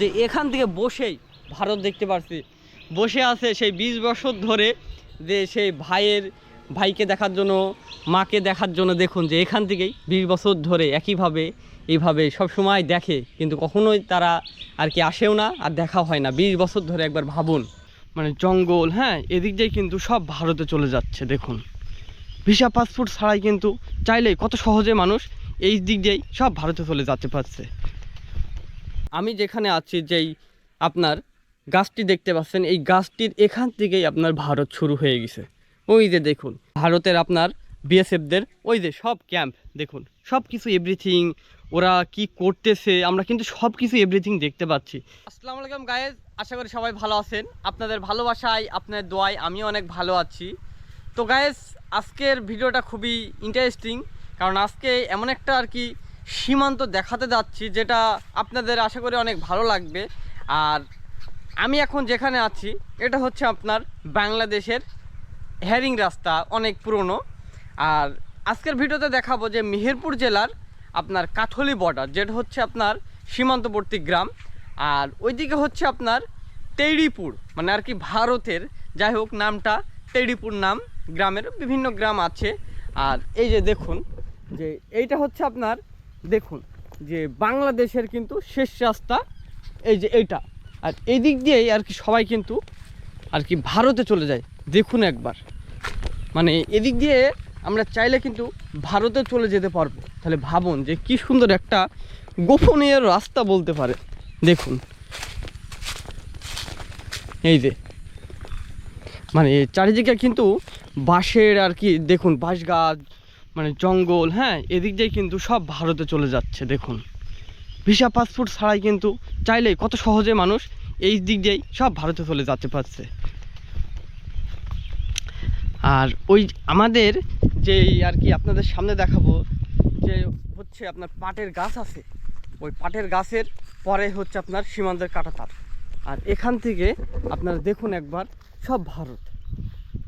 যে এখান থেকে বসেই ভারত দেখতে পারছি। বসে আছে সেই বিশ বছর ধরে যে সেই ভাইয়ের, ভাইকে দেখার জন্য, মাকে দেখার জন্য দেখুন যে এখান থেকেই বিশ বছর ধরে একইভাবে, এইভাবে সব সময় দেখে, কিন্তু কখনোই তারা আর কি আসেও না আর দেখা হয় না। বিশ বছর ধরে একবার ভাবুন। মানে জঙ্গল হ্যাঁ এদিক দিয়ে কিন্তু সব ভারতে চলে যাচ্ছে, দেখুন। ভিসা পাসপোর্ট ছাড়াই কিন্তু চাইলেই কত সহজে মানুষ এই দিক দিয়েই সব ভারতে চলে যেতে পারছে। আমি যেখানে আছি, যেই আপনার গাছটি দেখতে পাচ্ছেন, এই গাছটির এখান থেকেই আপনার ভারত শুরু হয়ে গেছে। ওই যে দেখুন, ভারতের আপনার বিএসএফদের, ওই যে সব ক্যাম্প, দেখুন সব কিছু এভরিথিং ওরা কি করতেছে, আমরা কিন্তু সব কিছু এভরিথিং দেখতে পাচ্ছি। আসসালামু আলাইকুম গায়েজ আশা করি সবাই ভালো আছেন। আপনাদের ভালোবাসায় আপনার দোয়ায় আমিও অনেক ভালো আছি। তো গায়েস আজকের ভিডিওটা খুবই ইন্টারেস্টিং কারণ আজকে এমন একটা আর কি সীমান্ত দেখাতে যাচ্ছি, যেটা আপনাদের আশা করি অনেক ভালো লাগবে। আর আমি এখন যেখানে আছি, এটা হচ্ছে আপনার বাংলাদেশের হ্যারিং রাস্তা, অনেক পুরনো। আর আজকের ভিডিওতে দেখাবো যে মেহেরপুর জেলার আপনার কাঠলি বর্ডার, যেটা হচ্ছে আপনার সীমান্তবর্তী গ্রাম। আর ওইদিকে হচ্ছে আপনার তেড়িপুর মানে আর কি ভারতের, যাই হোক নামটা তেড়িপুর নাম, গ্রামের বিভিন্ন গ্রাম আছে। আর এই যে দেখুন, যে এইটা হচ্ছে আপনার দেখুন, যে বাংলাদেশের কিন্তু শেষ রাস্তা এই যে এইটা। আর এই দিক দিয়েই আর কি সবাই কিন্তু আর কি ভারতে চলে যায়। দেখুন একবার। মানে এদিক দিয়ে আমরা চাইলে কিন্তু ভারতে চলে যেতে পারব। তাহলে ভাবুন যে কি সুন্দর একটা গোপনীয় রাস্তা বলতে পারে। দেখুন। এই যে। মানে চারিদিকে কিন্তু বাঁশের আর কি, দেখুন বাঁশ গাছ মানে জঙ্গল হ্যাঁ এদিক দিয়ে কিন্তু সব ভারতে চলে যাচ্ছে, দেখুন। ভিসা পাসপোর্ট ছাড়াই কিন্তু চাইলেই কত সহজে মানুষ এই দিক দিয়েই সব ভারতে চলে যেতে পারছে। আর ওই আমাদের যে আর কি আপনাদের সামনে দেখাবো, যে হচ্ছে আপনার পাটের গাছ আছে, ওই পাটের গাছের পরে হচ্ছে আপনার সীমান্তের কাটাতার। আর এখান থেকে আপনারা দেখুন একবার সব ভারত।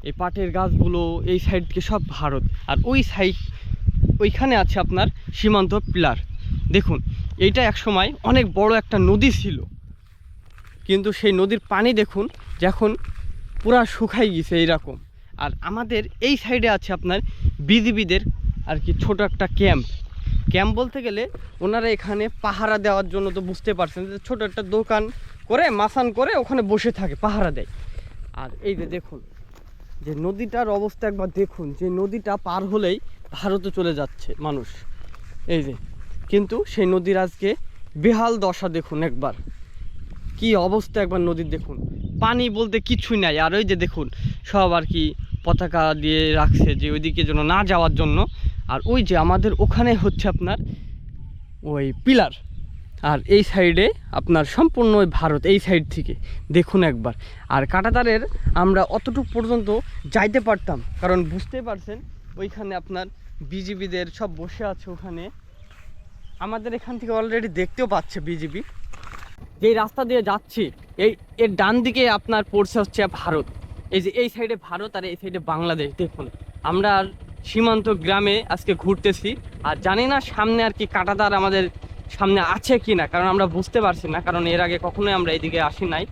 এই পাটের গাছগুলো এই সাইড থেকে সব ভারত। আর ওই সাইড ওইখানে আছে আপনার সীমান্ত পিলার। দেখুন, এইটা এক সময় অনেক বড় একটা নদী ছিল। কিন্তু সেই নদীর পানি দেখুন যখন পুরা শুকাই গেছে এইরকম। আর আমাদের এই সাইডে আছে আপনার বিজিবিদের আর কি ছোট একটা ক্যাম্প ক্যাম্প বলতে গেলে ওনারা এখানে পাহারা দেওয়ার জন্য তো বুঝতে পারছেন যে ছোট একটা দোকান করে, মাসান করে ওখানে বসে থাকে, পাহারা দেয়। আর এই যে দেখুন যে নদীটার অবস্থা একবার দেখুন, যে নদীটা পার হলেই ভারতে চলে যাচ্ছে মানুষ। এই যে, কিন্তু সেই নদীর আজকে বেহাল দশা দেখুন একবার। কি অবস্থা একবার নদীর দেখুন। পানি বলতে কিছুই নাই, আর ওই যে দেখুন, সব আর কি পতাকা দিয়ে রাখছে যে ওইদিকে যেন না যাওয়ার জন্য। আর ওই যে আমাদের ওখানে হচ্ছে আপনার ওই পিলার। আর এই সাইডে আপনার সম্পূর্ণ ভারত, এই সাইড থেকে। দেখুন একবার। আর কাটাতারের আমরা অতটুকু পর্যন্ত যাইতে পারতাম, কারণ বুঝতে পারছেন, ওইখানে আপনার বিজিবিদের সব বসে আছে ওখানে। আমাদের এখান থেকে অলরেডি দেখতেও পাচ্ছে বিজিবি। যেই রাস্তা দিয়ে যাচ্ছি, এই, এর ডান দিকে আপনার পড়ছে হচ্ছে ভারত। এই যে এই সাইডে ভারত আর এই সাইডে বাংলাদেশ, দেখুন। আমরা সীমান্ত গ্রামে আজকে ঘুরতেছি। আর জানি না সামনে আর কি কাটাতার আমাদের সামনে আছে কি না কারণ আমরা বুঝতে পারছি না কারণ এর আগে কখনোই আমরা এইদিকে আসি নাই।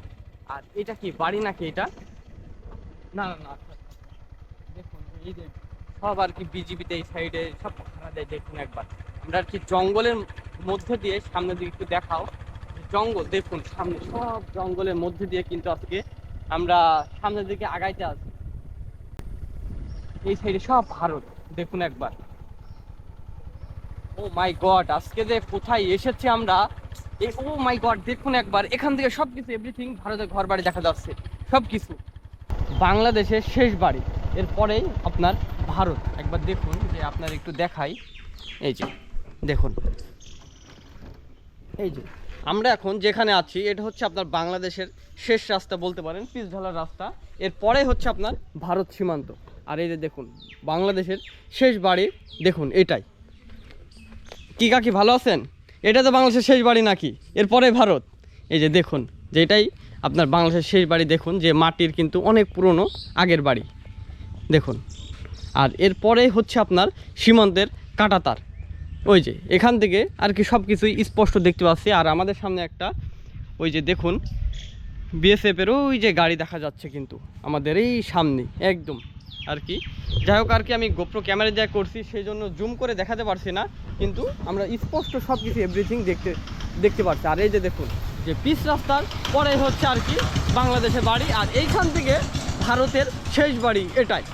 আর এটা কি বাড়ি নাকি এটা? না না না আচ্ছা, আচ্ছা। দেখুন এই যে সব আর কি বিজিবিতে এই সাইডে সব পাহারা দেয় দেখুন একবার। আমরা আর কি জঙ্গলের মধ্যে দিয়ে সামনের দিকে একটু দেখাও। জঙ্গল দেখুন সামনে সব জঙ্গলের মধ্যে দিয়ে কিন্তু আজকে আমরা সামনের দিকে আগাইতে আছি এই সাইডে সব ভারত দেখুন একবার। ও মাই গড, আজকে যে কোথায় এসেছি আমরা? ও মাই গড, দেখুন একবার, এখান থেকে সব কিছু এভরিথিং ভারতের ঘর বাড়ি দেখা যাচ্ছে সব কিছু বাংলাদেশের শেষ বাড়ি, এরপরেই আপনার ভারত। একবার দেখুন, যে আপনার একটু দেখাই। এই যে, দেখুন। এই যে, আমরা এখন যেখানে আছি, এটা হচ্ছে আপনার বাংলাদেশের শেষ রাস্তা বলতে পারেন, পিচ ঢালার রাস্তা। এরপরে হচ্ছে আপনার ভারত সীমান্ত। আর এই যে দেখুন, বাংলাদেশের শেষ বাড়ি, দেখুন, এটাই। কি কাকি ভালো আছেন? এটা তো বাংলাদেশের শেষ বাড়ি নাকি? এরপরে ভারত। এই যে দেখুন, যেটাই আপনার বাংলাদেশের শেষ বাড়ি দেখুন, যে মাটির কিন্তু অনেক পুরনো আগের বাড়ি। দেখুন, আর এরপরে হচ্ছে আপনার সীমান্তের কাঁটাতার। ওই যে, এখান থেকে আর কি সব কিছুই স্পষ্ট দেখতে পাচ্ছি। আর আমাদের সামনে একটা, ওই যে দেখুন বিএসএফের ওই যে গাড়ি দেখা যাচ্ছে কিন্তু, আমাদের এই সামনে, একদম। আর কি যাই হোক আর কি আমি গোপ্রো ক্যামেরা যা করছি, সেই জন্য জুম করে দেখাতে পারছি না, কিন্তু আমরা স্পষ্ট সব কিছু এভরিথিং দেখতে দেখতে পাচ্ছি আর এই যে দেখুন, যে পিচ রাস্তার পরে হচ্ছে আর কি বাংলাদেশের বাড়ি, আর এইখান থেকে ভারতের শেষ বাড়ি এটাই।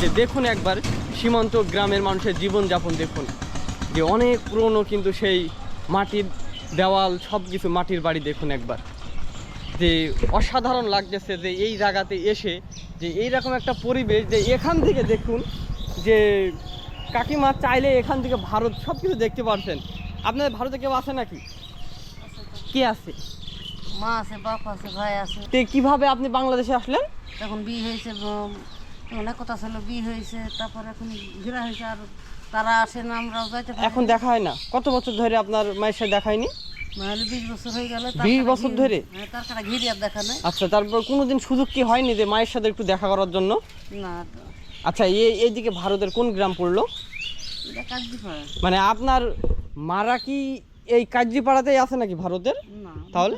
যে দেখুন একবার সীমান্ত গ্রামের মানুষের জীবনযাপন দেখুন। যে অনেক পুরনো কিন্তু সেই মাটির দেওয়াল সব কিছু মাটির বাড়ি দেখুন একবার। যে অসাধারণ লাগতেছে যে এই জায়গাতে এসে যে এইরকম একটা পরিবেশ যে এখান থেকে দেখুন যে কাকিমা চাইলে এখান থেকে ভারত সব কিছু দেখতে পারছেন। আপনাদের ভারতে কেউ আছে নাকি? কে আছে? মা আছে বাপ আছে ভাই আছে। তে কীভাবে আপনি বাংলাদেশে আসলেন? তখন বিয়ে হয়েছে অনেক কথা ছিল বিয়ে হয়েছে তারপর এখন ঘেরা হয়েছে আর তারা আসে না আমরাও যাইতে এখন দেখা হয় না। কত বছর ধরে আপনার মায়ের সাথে দেখায়নি? নাহলে বিশ বছর হয়ে গেলে 20 বছর ধরে? নেই। আচ্ছা তারপর কোনোদিন সুযোগ কি হয়নি যে মায়ের সাথে একটু দেখা করার জন্য? আচ্ছা এইদিকে ভারতের কোন গ্রাম পড়ল? মানে আপনার মারা কি এই কাজিপাড়াতেই আছে নাকি ভারতের? তাহলে?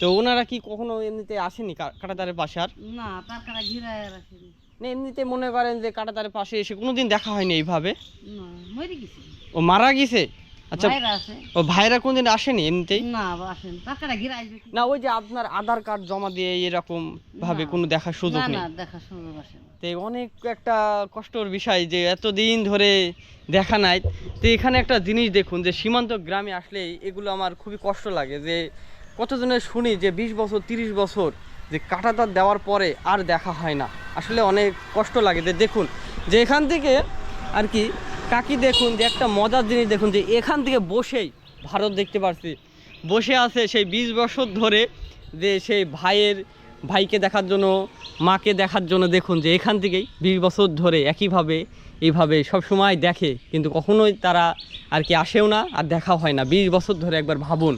তো ওনারা কি কখনো এমনিতে আসেনি কাঁটাতারের পাশে আর না তার ঘিরে এমনিতে মনে করেন যে কাঁটাতারের পাশে এসে কোনোদিন দেখা হয়নি এইভাবে? ও মারা গেছে? আচ্ছা ও ভাইরা কোনদিন আসেনি এমনিতেই? না আসেন। তার ঘিরে আসবে না ওই যে আপনার আধার কার্ড জমা দিয়ে এরকম ভাবে কোনো দেখার সুযোগ না নেই? না দেখা সুযোগ আসে তো অনেক একটা কষ্টর বিষয় যে এতদিন ধরে দেখা নাই। তো এখানে একটা জিনিস দেখুন যে সীমান্ত গ্রামে আসলে এগুলো আমার খুবই কষ্ট লাগে যে কতজনের শুনি যে বিশ বছর তিরিশ বছর যে কাঁটাতার দেওয়ার পরে আর দেখা হয় না। আসলে অনেক কষ্ট লাগে। যে দেখুন যে এখান থেকে আর কি কাকি দেখুন যে একটা মজার জিনিস দেখুন যে এখান থেকে বসেই ভারত দেখতে পারছি। বসে আছে সেই বিশ বছর ধরে যে সেই ভাইয়ের, ভাইকে দেখার জন্য, মাকে দেখার জন্য দেখুন যে এখান থেকেই বিশ বছর ধরে একইভাবে, এইভাবে সব সময় দেখে। কিন্তু কখনোই তারা আর কি আসেও না আর দেখাও হয় না। বিশ বছর ধরে একবার ভাবুন।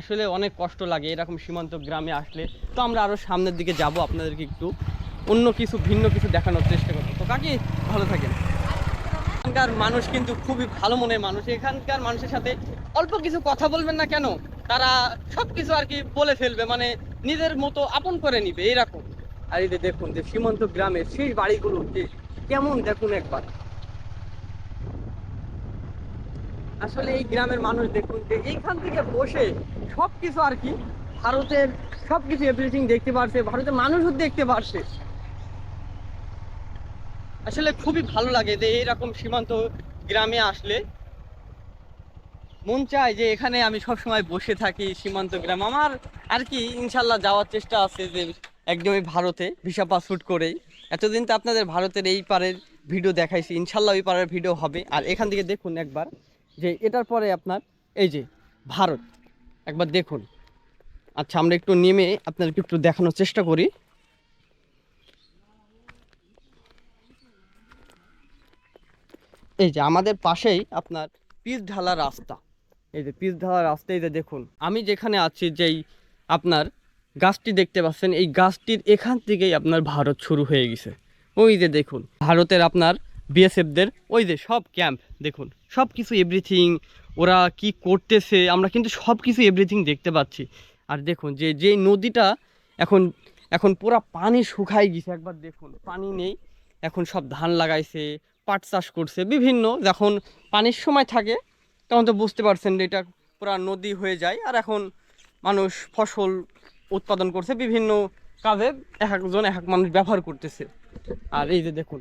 আসলে অনেক কষ্ট লাগে এরকম সীমান্ত গ্রামে আসলে। তো আমরা আরও সামনের দিকে যাব, আপনাদেরকে একটু অন্য কিছু, ভিন্ন কিছু দেখানোর চেষ্টা করব। তো কাকি, ভালো থাকেন। এখানকার মানুষ কিন্তু খুবই ভালো মনের মানুষ। এখানকার মানুষের সাথে অল্প কিছু কথা বলবেন না কেন? তারা সব কিছু আর কি বলে ফেলবে মানে নিজের মতো আপন করে নিবে, এরকম। আর এই দেখুন যে সীমান্ত গ্রামের সেই বাড়িগুলো যে কেমন, দেখুন একবার। আসলে এই গ্রামের মানুষ দেখুন যে এইখান থেকে বসে সব কিছু আর কি ভারতের সব কিছু এভরিথিং দেখতে পারছে, ভারতের মানুষও দেখতে পারছে। আসলে খুবই ভালো লাগে যে এরকম সীমান্ত গ্রামে আসলে মন চায় যে এখানে আমি সব সময় বসে থাকি সীমান্ত গ্রাম। আমার আর কি, ইনশাল্লাহ যাওয়ার চেষ্টা আছে যে একদমই ভারতে, ভিসা পাসপোর্ট করেই। এতদিন তো আপনাদের ভারতের এই পারের ভিডিও দেখাইছি, ইনশাল্লাহ ওই পারের ভিডিও হবে। আর এখান থেকে দেখুন একবার যে এটার পরে আপনার এই যে ভারত, একবার দেখুন। আচ্ছা আমরা একটু নেমে আপনাদেরকে একটু দেখানোর চেষ্টা করি। এই যে আমাদের পাশেই আপনার পিচ ঢালা রাস্তা। এই যে পিচ ঢালা রাস্তা, এই যে দেখুন। আমি যেখানে আছি, যেই আপনার গাছটি দেখতে পাচ্ছেন, এই গাছটির এখান থেকেই আপনার ভারত শুরু হয়ে গেছে। ওই যে দেখুন, ভারতের আপনার বিএসএফদের, ওই যে সব ক্যাম্প, দেখুন। সব কিছু এভরিথিং ওরা কি করতেছে, আমরা কিন্তু সব কিছু এভরিথিং দেখতে পাচ্ছি। আর দেখুন, যে যে নদীটা এখন এখন পুরা পানি শুকাই গেছে, একবার দেখুন, পানি নেই। এখন সব ধান লাগাইছে পাট চাষ করছে। বিভিন্ন যখন পানির সময় থাকে, তখন তো বুঝতে পারছেন যে এটা পুরা নদী হয়ে যায় আর এখন মানুষ ফসল উৎপাদন করছে বিভিন্ন কাজে। এক একজন এক এক মানুষ ব্যবহার করতেছে। আর এই যে দেখুন,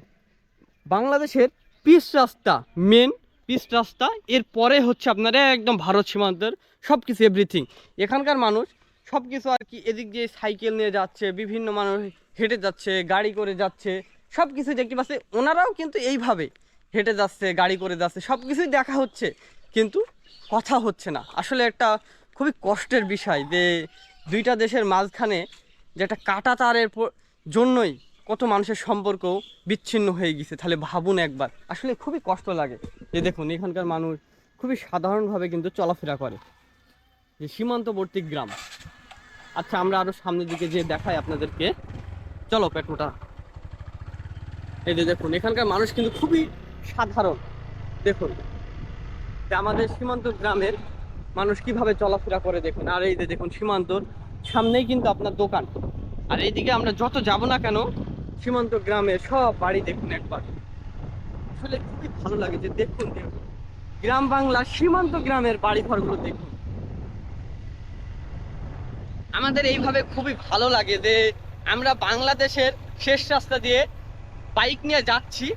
বাংলাদেশের পিচ রাস্তা মেন পিচ রাস্তা। এর পরে হচ্ছে আপনার একদম ভারত সীমান্তের সব কিছু এভরিথিং এখানকার মানুষ সব কিছু আর কি, এদিক দিয়ে সাইকেল নিয়ে যাচ্ছে, বিভিন্ন মানুষ হেঁটে যাচ্ছে, গাড়ি করে যাচ্ছে। সব কিছু দেখতে পাচ্ছে, ওনারাও কিন্তু এইভাবে হেঁটে যাচ্ছে, গাড়ি করে যাচ্ছে সব কিছুই দেখা হচ্ছে, কিন্তু কথা হচ্ছে না। আসলে একটা খুবই কষ্টের বিষয় যে দুইটা দেশের মাঝখানে যে একটা কাটা তারের জন্যই কত মানুষের সম্পর্ক বিচ্ছিন্ন হয়ে গেছে, তাহলে ভাবুন একবার। আসলে খুবই কষ্ট লাগে। যে দেখুন, এখানকার মানুষ খুবই সাধারণভাবে কিন্তু চলাফেরা করে। যে সীমান্তবর্তী গ্রাম। আচ্ছা আমরা আরও সামনের দিকে যে দেখাই আপনাদেরকে। চলো পেট্রোটা এই যে দেখুন, এখানকার মানুষ কিন্তু খুবই সাধারণ। দেখুন আমাদের সীমান্ত গ্রামের মানুষ কীভাবে চলাফেরা করে দেখুন। আর এই যে দেখুন সীমান্তর সামনেই কিন্তু আপনার দোকান। আর এইদিকে আমরা যত যাব না কেন, সীমান্ত গ্রামের সব বাড়ি দেখুন একবার। আসলে খুবই ভালো লাগে যে দেখুন দেখুন, গ্রাম বাংলা সীমান্ত গ্রামের বাড়ি ঘরগুলো দেখুন। আমাদের এইভাবে খুবই ভালো লাগে যে আমরা বাংলাদেশের শেষ রাস্তা দিয়ে বাইক নিয়ে যাচ্ছি।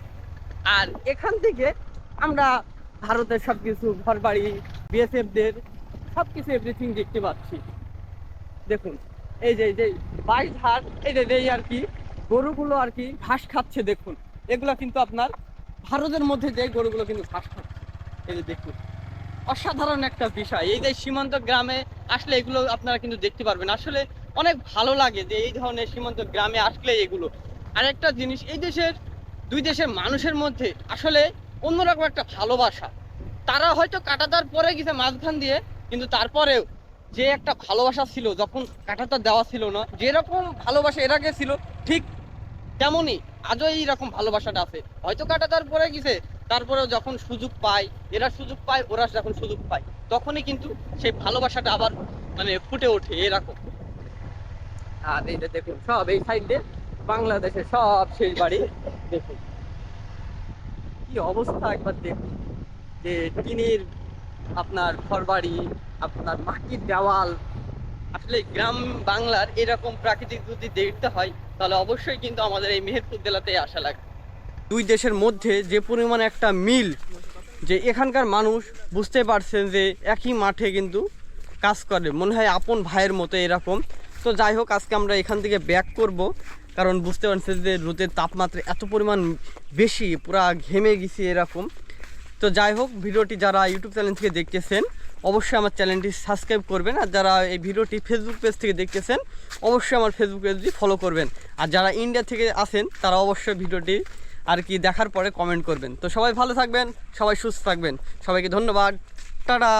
আর এখান থেকে আমরা ভারতের সবকিছু ঘর বাড়ি বিএসএফদের সবকিছু এভরিথিং দেখতে পাচ্ছি। দেখুন, এই যে এই যে, বাইশ হাট এই যে, এই আর কি, গরুগুলো আর কি ঘাস খাচ্ছে, দেখুন। এগুলো কিন্তু আপনার ভারতের মধ্যে যে গরুগুলো কিন্তু ঘাস খাচ্ছে। এই যে দেখুন, অসাধারণ একটা বিষয়। এই যে সীমান্ত গ্রামে আসলে এগুলো আপনারা কিন্তু দেখতে পারবেন। আসলে অনেক ভালো লাগে যে এই ধরনের সীমান্ত গ্রামে আসলে এগুলো আর একটা জিনিস, এই দেশের, দুই দেশের মানুষের মধ্যে আসলে অন্যরকম একটা ভালোবাসা। তারা হয়তো কাটাতার পরে গেছে মাঝখান দিয়ে, কিন্তু তারপরেও যে একটা ভালোবাসা ছিল, যখন কাটাতার দেওয়া ছিল না, যেরকম ভালোবাসা এর আগে ছিল, ঠিক তেমনই আজও এইরকম ভালোবাসাটা আছে। হয়তো কাটাতার পরে গেছে, তারপরেও যখন সুযোগ পায়, এরা সুযোগ পায়, ওরা যখন সুযোগ পায়, তখনই কিন্তু সেই ভালোবাসাটা আবার মানে ফুটে ওঠে এরকম। আর এই যে দেখুন, সব এই সাইডে বাংলাদেশের সব শেষ বাড়ি। দেখুন। কি অবস্থা একবার দেখুন। যে টিনের আপনার ঘরবাড়ি, আপনার মাটির দেওয়াল। আসলে গ্রাম বাংলার এরকম প্রাকৃতিক যদি দেখতে হয়, তাহলে অবশ্যই কিন্তু আমাদের এই মেহেরপুর জেলাতে আসা লাগে দুই দেশের মধ্যে যে পরিমাণ একটা মিল, যে এখানকার মানুষ বুঝতে পারছেন যে একই মাঠে কিন্তু কাজ করে। মনে হয় আপন ভাইয়ের মতো এরকম। তো যাই হোক, আজকে আমরা এখান থেকে ব্যাক করব। কারণ বুঝতে পারছেন যে রোদের তাপমাত্রা এত পরিমাণ বেশি, পুরা ঘেমে গেছি এরকম। তো যাই হোক, ভিডিওটি যারা ইউটিউব চ্যানেল থেকে দেখতেছেন, অবশ্যই আমার চ্যানেলটি সাবস্ক্রাইব করবেন। আর যারা এই ভিডিওটি ফেসবুক পেজ থেকে দেখতেছেন, অবশ্যই আমার ফেসবুক পেজটি ফলো করবেন। আর যারা ইন্ডিয়া থেকে আসেন তারা অবশ্যই ভিডিওটি আর কি দেখার পরে কমেন্ট করবেন। তো সবাই ভালো থাকবেন, সবাই সুস্থ থাকবেন। সবাইকে ধন্যবাদ। টাটা!